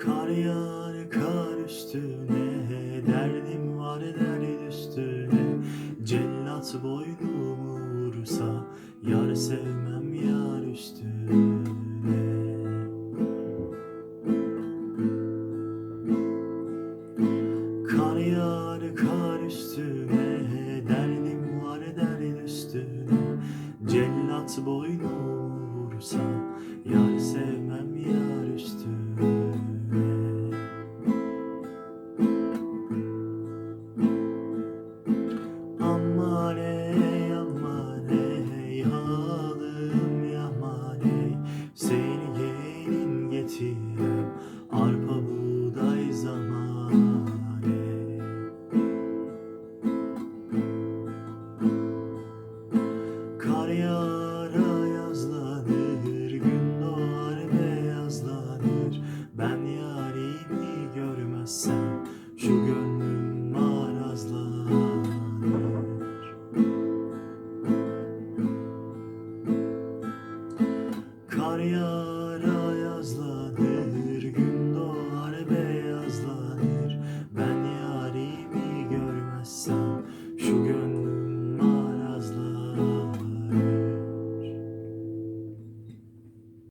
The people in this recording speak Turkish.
Kar yağar kar üstüne Derdim var dert üstüne. Cellat boynumu vursa Yar sevmem yar üstüne. Kar yağar kar üstüne Derdim var dert üstüne. Cellat boynumu vursa Kar yağar gün doğar beyazlanır. Ben yarimi görmezsem şu gönlüm marazlanır. Kar yağar gün doğar beyazlanır. Ben yarimi görmezsem